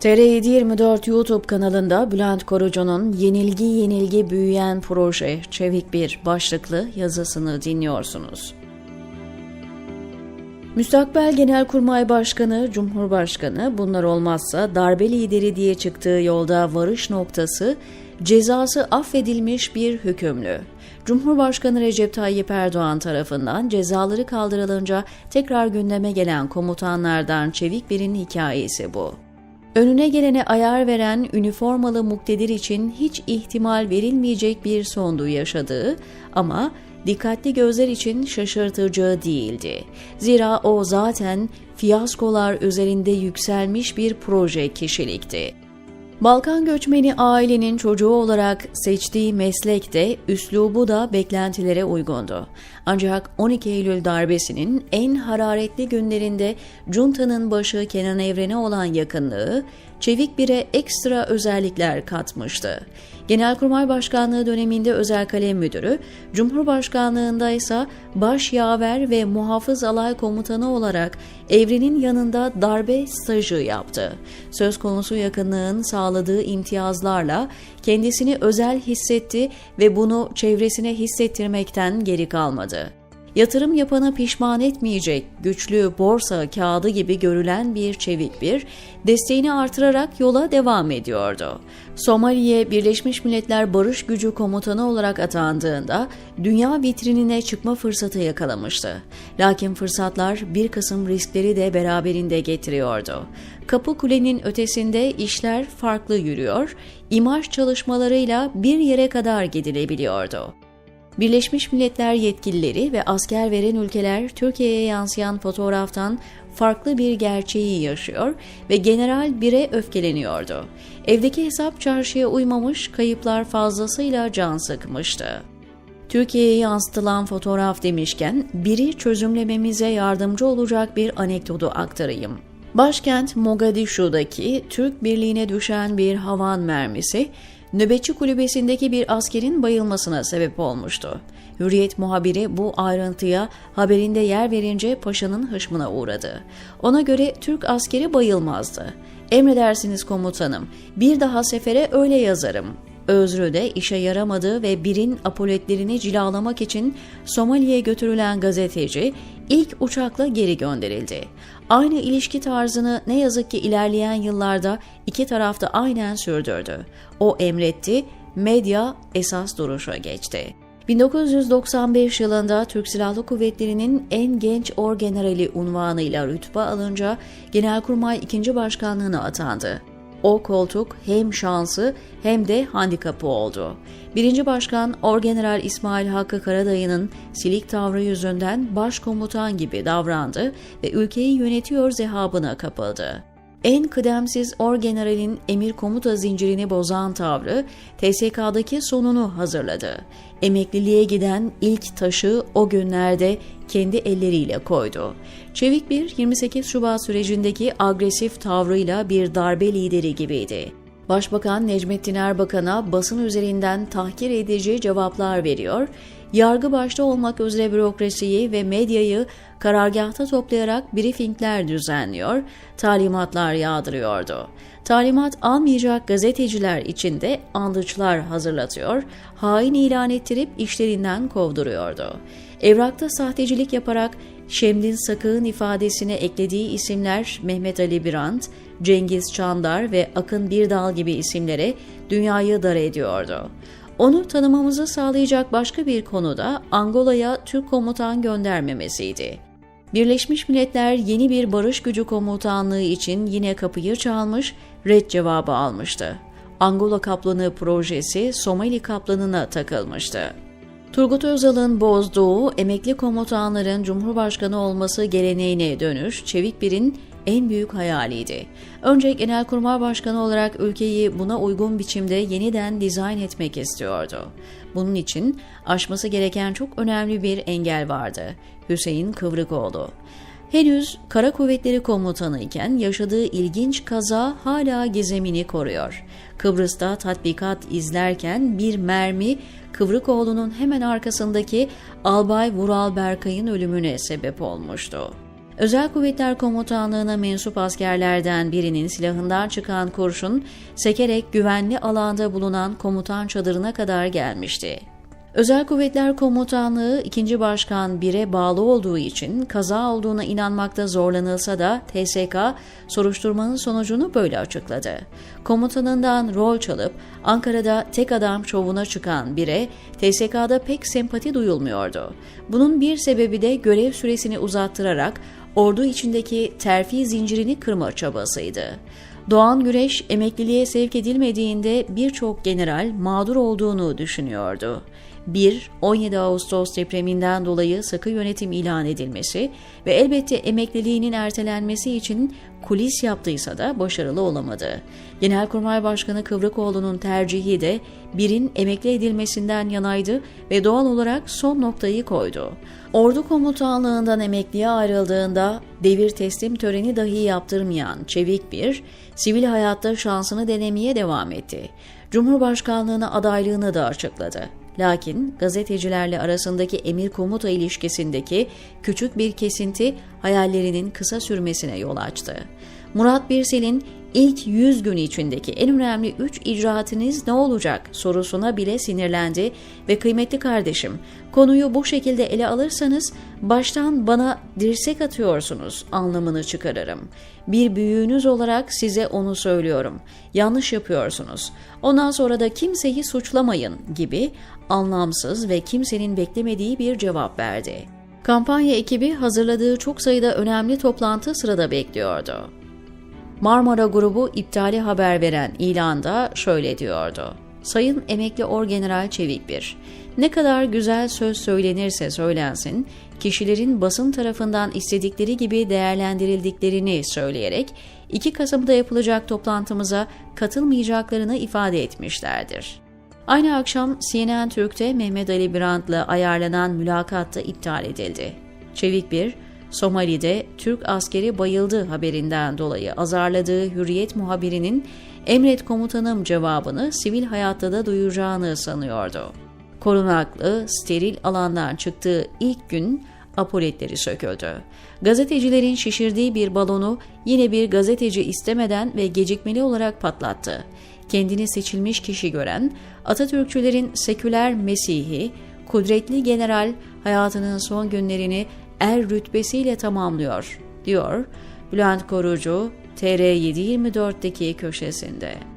TR724 YouTube kanalında Bülent Korucu'nun Yenilgi Yenilgi Büyüyen Proje Çevik Bir başlıklı yazısını dinliyorsunuz. Müstakbel Genelkurmay Başkanı, Cumhurbaşkanı bunlar olmazsa darbe lideri diye çıktığı yolda varış noktası cezası affedilmiş bir hükümlü. Cumhurbaşkanı Recep Tayyip Erdoğan tarafından cezaları kaldırılınca tekrar gündeme gelen komutanlardan Çevik Bir'in hikayesi bu. Önüne gelene ayar veren üniformalı muktedir için hiç ihtimal verilmeyecek bir sondu yaşadığı ama dikkatli gözler için şaşırtıcı değildi. Zira o zaten fiyaskolar üzerinde yükselmiş bir proje kişilikti. Balkan göçmeni ailenin çocuğu olarak seçtiği meslek de üslubu da beklentilere uygundu. Ancak 12 Eylül darbesinin en hararetli günlerinde Cunta'nın başı Kenan Evren'e olan yakınlığı Çevik Bir'e ekstra özellikler katmıştı. Genelkurmay Başkanlığı döneminde özel kalem müdürü, Cumhurbaşkanlığında ise baş yaver ve muhafız alay komutanı olarak Evren'in yanında darbe stajı yaptı. Söz konusu yakınlığın sağladığı imtiyazlarla kendisini özel hissetti ve bunu çevresine hissettirmekten geri kalmadı yatırım yapanı pişman etmeyecek güçlü borsa kağıdı gibi görülen bir çevik bir, desteğini artırarak yola devam ediyordu. Somali'ye Birleşmiş Milletler Barış Gücü Komutanı olarak atandığında dünya vitrinine çıkma fırsatı yakalamıştı. Lakin fırsatlar bir kısım riskleri de beraberinde getiriyordu. Kapı Kule'nin ötesinde işler farklı yürüyor, imaj çalışmalarıyla bir yere kadar gidilebiliyordu. Birleşmiş Milletler yetkilileri ve asker veren ülkeler Türkiye'ye yansıyan fotoğraftan farklı bir gerçeği yaşıyor ve General bire öfkeleniyordu. Evdeki hesap çarşıya uymamış, kayıplar fazlasıyla can sıkmıştı. Türkiye'ye yansıtılan fotoğraf demişken biri çözümlememize yardımcı olacak bir anekdotu aktarayım. Başkent Mogadishu'daki Türk Birliği'ne düşen bir havan mermisi nöbetçi kulübesindeki bir askerin bayılmasına sebep olmuştu. Hürriyet muhabiri bu ayrıntıya haberinde yer verince paşanın hışmına uğradı. Ona göre Türk askeri bayılmazdı. Emredersiniz komutanım, bir daha sefere öyle yazarım. Özrü de işe yaramadı ve birin apoletlerini cilalamak için Somali'ye götürülen gazeteci ilk uçakla geri gönderildi. Aynı ilişki tarzını ne yazık ki ilerleyen yıllarda iki tarafta aynen sürdürdü. O emretti, medya esas duruşa geçti. 1995 yılında Türk Silahlı Kuvvetleri'nin en genç orgenerali unvanıyla rütbe alınca Genelkurmay 2. Başkanlığına atandı. O koltuk hem şansı hem de handikapı oldu. Birinci Başkan Orgeneral İsmail Hakkı Karadayı'nın silik tavrı yüzünden başkomutan gibi davrandı ve ülkeyi yönetiyor zehabına kapıldı. En kıdemsiz orgeneralin emir komuta zincirini bozan tavrı TSK'daki sonunu hazırladı. Emekliliğe giden ilk taşı o günlerde kendi elleriyle koydu. Çevik bir 28 Şubat sürecindeki agresif tavrıyla bir darbe lideri gibiydi. Başbakan Necmettin Erbakan'a basın üzerinden tahkir edici cevaplar veriyor, yargı başta olmak üzere bürokrasiyi ve medyayı karargahta toplayarak briefingler düzenliyor, talimatlar yağdırıyordu. Talimat almayacak gazeteciler için de andıçlar hazırlatıyor, hain ilan ettirip işlerinden kovduruyordu. Evrakta sahtecilik yaparak Şemdin Sakık'ın ifadesine eklediği isimler Mehmet Ali Birant, Cengiz Çandar ve Akın Birdal gibi isimlere dünyayı dar ediyordu. Onu tanımamızı sağlayacak başka bir konu da Angola'ya Türk komutan göndermemesiydi. Birleşmiş Milletler yeni bir barış gücü komutanlığı için yine kapıyı çalmış, red cevabı almıştı. Angola Kaplanı projesi Somali Kaplanı'na takılmıştı. Turgut Özal'ın bozduğu emekli komutanların Cumhurbaşkanı olması geleneğine dönüş Çevik Bir'in en büyük hayaliydi. Önce Genelkurmay Başkanı olarak ülkeyi buna uygun biçimde yeniden dizayn etmek istiyordu. Bunun için aşması gereken çok önemli bir engel vardı. Hüseyin Kıvrıkoğlu. Henüz Kara Kuvvetleri Komutanı iken yaşadığı ilginç kaza hala gizemini koruyor. Kıbrıs'ta tatbikat izlerken bir mermi Kıvrıkoğlu'nun hemen arkasındaki Albay Vural Berkay'ın ölümüne sebep olmuştu. Özel Kuvvetler Komutanlığı'na mensup askerlerden birinin silahından çıkan kurşun sekerek güvenli alanda bulunan komutan çadırına kadar gelmişti. Özel Kuvvetler Komutanlığı 2. Başkan 1'e bağlı olduğu için kaza olduğuna inanmakta zorlanılsa da TSK soruşturmanın sonucunu böyle açıkladı. Komutanından rol çalıp Ankara'da tek adam şovuna çıkan 1'e TSK'da pek sempati duyulmuyordu. Bunun bir sebebi de görev süresini uzattırarak ordu içindeki terfi zincirini kırma çabasıydı. Doğan Güreş emekliliğe sevk edilmediğinde birçok general mağdur olduğunu düşünüyordu. 1. 17 Ağustos depreminden dolayı sıkı yönetim ilan edilmesi ve elbette emekliliğinin ertelenmesi için kulis yaptıysa da başarılı olamadı. Genelkurmay Başkanı Kıvrıkoğlu'nun tercihi de birin emekli edilmesinden yanaydı ve doğal olarak son noktayı koydu. Ordu komutanlığından emekliye ayrıldığında devir teslim töreni dahi yaptırmayan Çevik bir, sivil hayatta şansını denemeye devam etti. Cumhurbaşkanlığına adaylığını da açıkladı. Lakin gazetecilerle arasındaki emir komuta ilişkisindeki küçük bir kesinti hayallerinin kısa sürmesine yol açtı. Murat Birsel'in ilk 100 gün içindeki en önemli 3 icraatınız ne olacak sorusuna bile sinirlendi ve kıymetli kardeşim konuyu bu şekilde ele alırsanız baştan bana dirsek atıyorsunuz anlamını çıkarırım. Bir büyüğünüz olarak size onu söylüyorum. Yanlış yapıyorsunuz. Ondan sonra da kimseyi suçlamayın gibi anlamsız ve kimsenin beklemediği bir cevap verdi. Kampanya ekibi hazırladığı çok sayıda önemli toplantı sırada bekliyordu. Marmara grubu iptali haber veren ilanda şöyle diyordu. Sayın Emekli Orgeneral Çevik bir, ne kadar güzel söz söylenirse söylensin, kişilerin basın tarafından istedikleri gibi değerlendirildiklerini söyleyerek 2 Kasım'da yapılacak toplantımıza katılmayacaklarını ifade etmişlerdir. Aynı akşam CNN Türk'te Mehmet Ali Birant'la ayarlanan mülakat da iptal edildi. Çevik bir, Somali'de Türk askeri bayıldı haberinden dolayı azarladığı Hürriyet muhabirinin emret komutanım cevabını sivil hayatta da duyacağını sanıyordu. Korunaklı, steril alandan çıktığı ilk gün apoletleri söküldü. Gazetecilerin şişirdiği bir balonu yine bir gazeteci istemeden ve gecikmeli olarak patlattı. Kendini seçilmiş kişi gören, Atatürkçülerin seküler mesihi, kudretli general hayatının son günlerini er rütbesiyle tamamlıyor, diyor Bülent Korucu TR724'deki köşesinde.